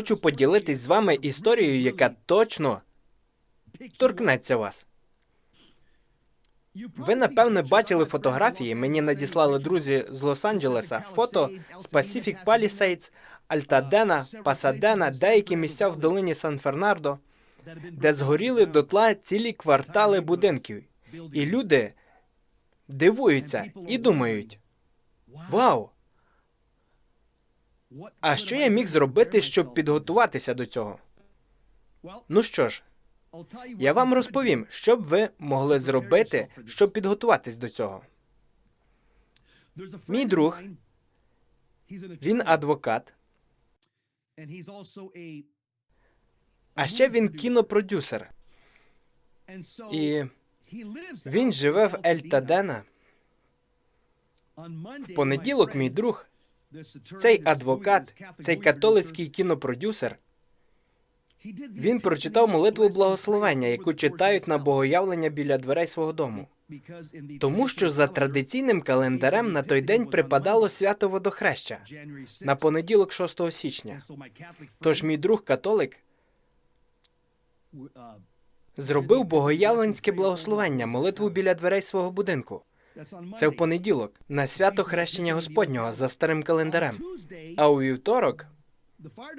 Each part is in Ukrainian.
Хочу поділитись з вами історією, яка точно торкнеться вас. Ви напевне бачили фотографії. Мені надіслали друзі з Лос-Анджелеса фото з Pacific Palisades, Альтадена, Пасадена, деякі місця в долині Сан-Фернардо, де згоріли дотла цілі квартали будинків. І люди дивуються і думають: Вау! А що я міг зробити, щоб підготуватися до цього? Ну що ж, я вам розповім, що б ви могли зробити, щоб підготуватись до цього. Мій друг, Він адвокат, а ще він кінопродюсер. І він живе в Ельтадена. в понеділок мій друг, цей адвокат, цей католицький кінопродюсер, він прочитав молитву благословення, яку читають на богоявлення біля дверей свого дому. Тому що за традиційним календарем на той день припадало свято водохреща на понеділок 6 січня. Тож мій друг католик зробив богоявленське благословення, молитву біля дверей свого будинку. Це в понеділок, на свято хрещення Господнього за старим календарем. А у вівторок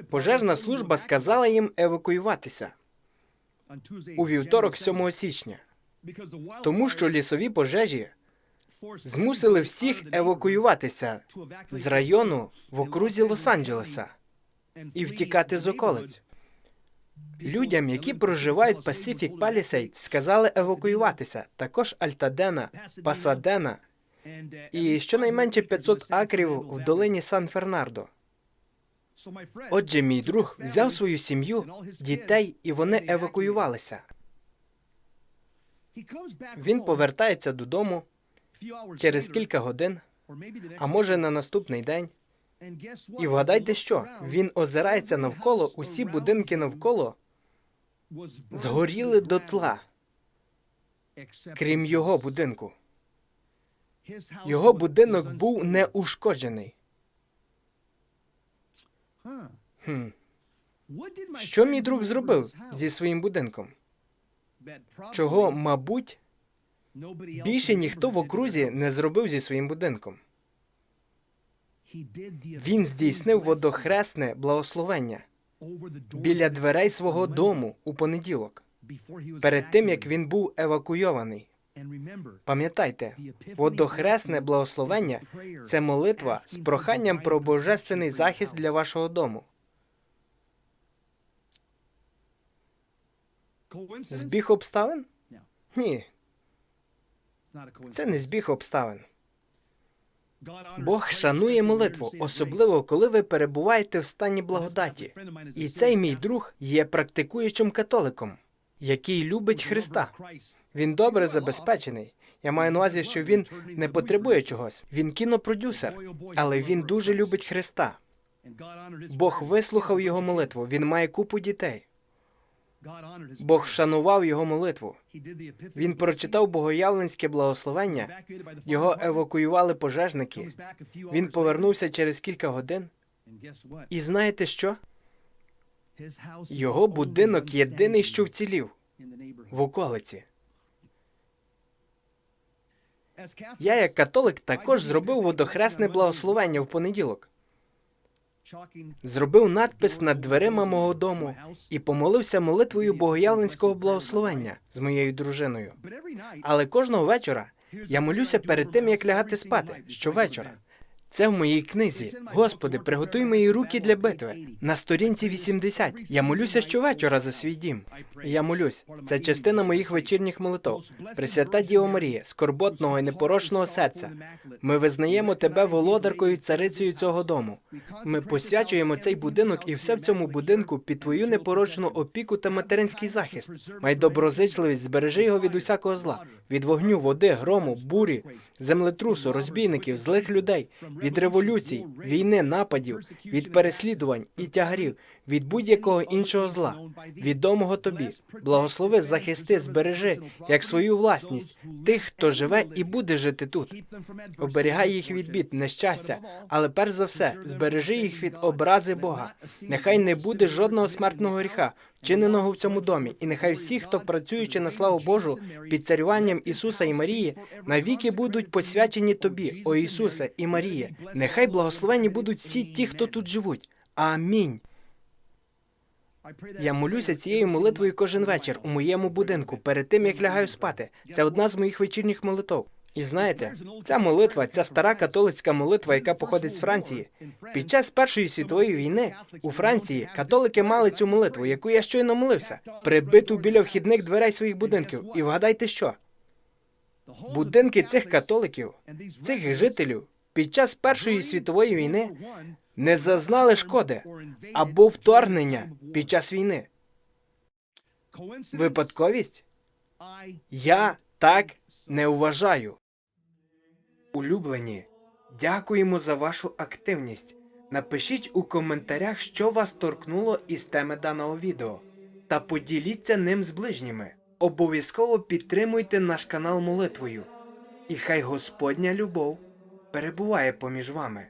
пожежна служба сказала їм евакуюватися у вівторок, 7 січня, тому що лісові пожежі змусили всіх евакуюватися з району в окрузі Лос-Анджелеса і втікати з околиць. Людям, які проживають Pacific Palisades, сказали евакуюватися. Також Альтадена, Пасадена і щонайменше 500 акрів в долині Сан-Фернардо. Отже, мій друг взяв свою сім'ю, дітей, і вони евакуювалися. Він повертається додому через кілька годин, а може на наступний день. І вгадайте, що він озирається навколо, усі будинки навколо згоріли дотла, крім його будинку. Його будинок був неушкоджений. Хм. Що мій друг зробив зі своїм будинком? Чого, мабуть, більше ніхто в окрузі не зробив зі своїм будинком. Він здійснив водохресне благословення біля дверей свого дому у понеділок, перед тим як він був евакуйований. Пам'ятайте, водохресне благословення це молитва з проханням про божественний захист для вашого дому. Збіг обставин? Ні, це не збіг обставин. Бог шанує молитву, особливо коли ви перебуваєте в стані благодаті. І цей мій друг є практикуючим католиком, який любить Христа. Він добре забезпечений. Я маю на увазі, що він не потребує чогось. Він кінопродюсер, але він дуже любить Христа. Бог вислухав його молитву. Він має купу дітей. Бог вшанував його молитву. Він прочитав богоявленське благословення. Його евакуювали пожежники. Він повернувся через кілька годин. І знаєте що? Його будинок єдиний, що вцілів в околиці. Я, як католик, також зробив водохресне благословення в понеділок. Зробив надпис над дверима мого дому і помолився молитвою богоявленського благословення з моєю дружиною. Але кожного вечора я молюся перед тим, як лягати спати щовечора. Це в моїй книзі. Господи, приготуй мої руки для битви. На сторінці 80. Я молюся щовечора за свій дім. Я молюсь. Це частина моїх вечірніх молитов. Пресвята Діво Марія, скорботного і непорочного серця. Ми визнаємо тебе володаркою і царицею цього дому. Ми посвячуємо цей будинок і все в цьому будинку під твою непорочну опіку та материнський захист. Май доброзичливість, збережи його від усякого зла, від вогню, води, грому, бурі, землетрусу, розбійників, злих людей, від революцій, війни, нападів, від переслідувань і тягарів, від будь-якого іншого зла, відомого тобі. Благослови, захисти, збережи як свою власність тих, хто живе і буде жити тут. Оберігай їх від бід, нещастя, але перш за все, збережи їх від образи Бога. Нехай не буде жодного смертного гріха, вчиненого в цьому домі, і нехай всі, хто працюючи на славу Божу під царюванням Ісуса і Марії, навіки будуть посвячені тобі, о Ісусе і Марія. Нехай благословені будуть всі ті, хто тут живуть. Амінь. Я молюся цією молитвою кожен вечір у моєму будинку перед тим як лягаю спати. Це одна з моїх вечірніх молитов. І знаєте, ця молитва, ця стара католицька молитва, яка походить з Франції. Під час Першої світової війни у Франції католики мали цю молитву, яку я щойно молився, прибиту біля вхідних дверей своїх будинків. І вгадайте що? Будинки цих католиків, цих жителів, під час Першої світової війни не зазнали шкоди або вторгнення під час війни. Випадковість? Я так не вважаю. Улюблені, дякуємо за вашу активність. Напишіть у коментарях, що вас торкнуло із теми даного відео, та поділіться ним з ближніми. Обов'язково підтримуйте наш канал молитвою. І хай Господня любов перебуває поміж вами.